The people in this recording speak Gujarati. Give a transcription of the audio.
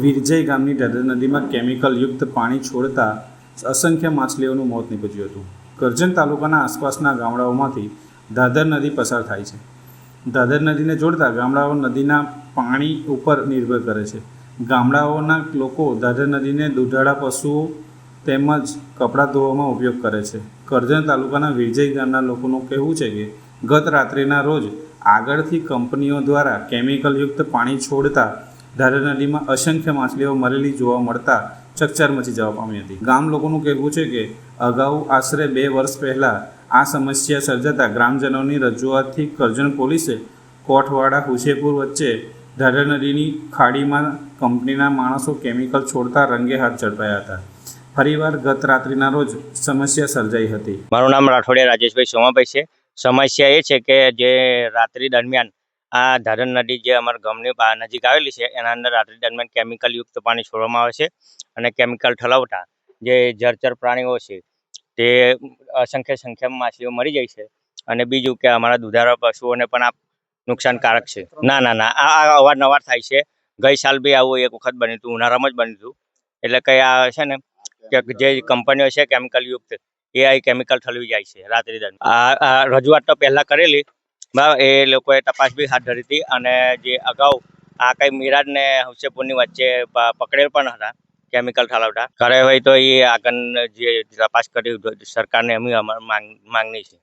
વિરજય ગામની ઢાઢર નદીમાં કેમિકલયુક્ત પાણી છોડતા અસંખ્ય માછલીઓનું મોત નીપજ્યું હતું. કરજણ તાલુકાના આસપાસના ગામડાઓમાંથી દાદર નદી પસાર થાય છે. દાદર નદીને જોડતા ગામડાઓ નદીના પાણી ઉપર નિર્ભર કરે છે. ગામડાઓના લોકો દાદર નદીને દૂધાળા પશુઓ તેમજ કપડાં ધોવામાં ઉપયોગ કરે છે. કરજણ તાલુકાના વિરજય ગામના લોકોનું કહેવું છે કે, ગત રાત્રિના રોજ આગળથી કંપનીઓ દ્વારા કેમિકલયુક્ત પાણી છોડતા ધારા નદીમાં અસંખ્ય માછલીઓ મરેલી જોવા મળતા ચકચાર મચી જવા પામી હતી. ગામ લોકોનું કહેવું છે કે અગાઉ આશરે બે વર્ષ પહેલાં આ સમસ્યા સર્જાતા ગ્રામજનોની રજૂઆતથી કરજણ પોલીસે કોઠવાડા હુસેપુર વચ્ચે ધારા નદીની ખાડીમાં કંપનીના માણસો કેમિકલ છોડતા રંગે હાથ ઝડપાયા હતા. ફરીવાર ગત રાત્રિના રોજ સમસ્યા સર્જાઈ હતી. મારું નામ રાઠોડિયા રાજેશભાઈ સોમાભાઈ છે. સમસ્યા એ છે કે જે રાત્રિ દરમિયાન આ ધારણ નદી જે અમારા ગામની નજીક આવેલી છે, એના અંદર રાત્રિ દરમિયાન કેમિકલયુક્ત પાણી છોડવામાં આવે છે અને કેમિકલ ઠલવતા જે જળચર પ્રાણીઓ છે તે અસંખ્ય સંખ્યામાં માછલીઓ મરી જાય છે અને બીજું કે અમારા દુધારા પશુઓને પણ આ નુકસાનકારક છે. ના ના ના, આ અવારનવાર થાય છે. ગઈ સાલ બી આવું એક વખત બન્યું હતું, ઉનાળામાં જ બન્યું હતું. એટલે કંઈ આ છે ને, કે જે કંપનીઓ છે કેમિકલ યુક્ત એ આ કેમિકલ ઠલવી જાય છે રાત્રિ દરમિયાન. આ રજૂઆત તો પહેલાં કરેલી બરાબર એ લોકોએ તપાસ બી હાથ ધરી હતી અને જે અગાઉ આ કઈ મિરાજ ને હુસેપુરની વચ્ચે પકડેલ પણ હતા કેમિકલ ઠાલવતા. કરે હોય તો એ આગળ જે તપાસ કરી, સરકારને એમની માંગણી છે.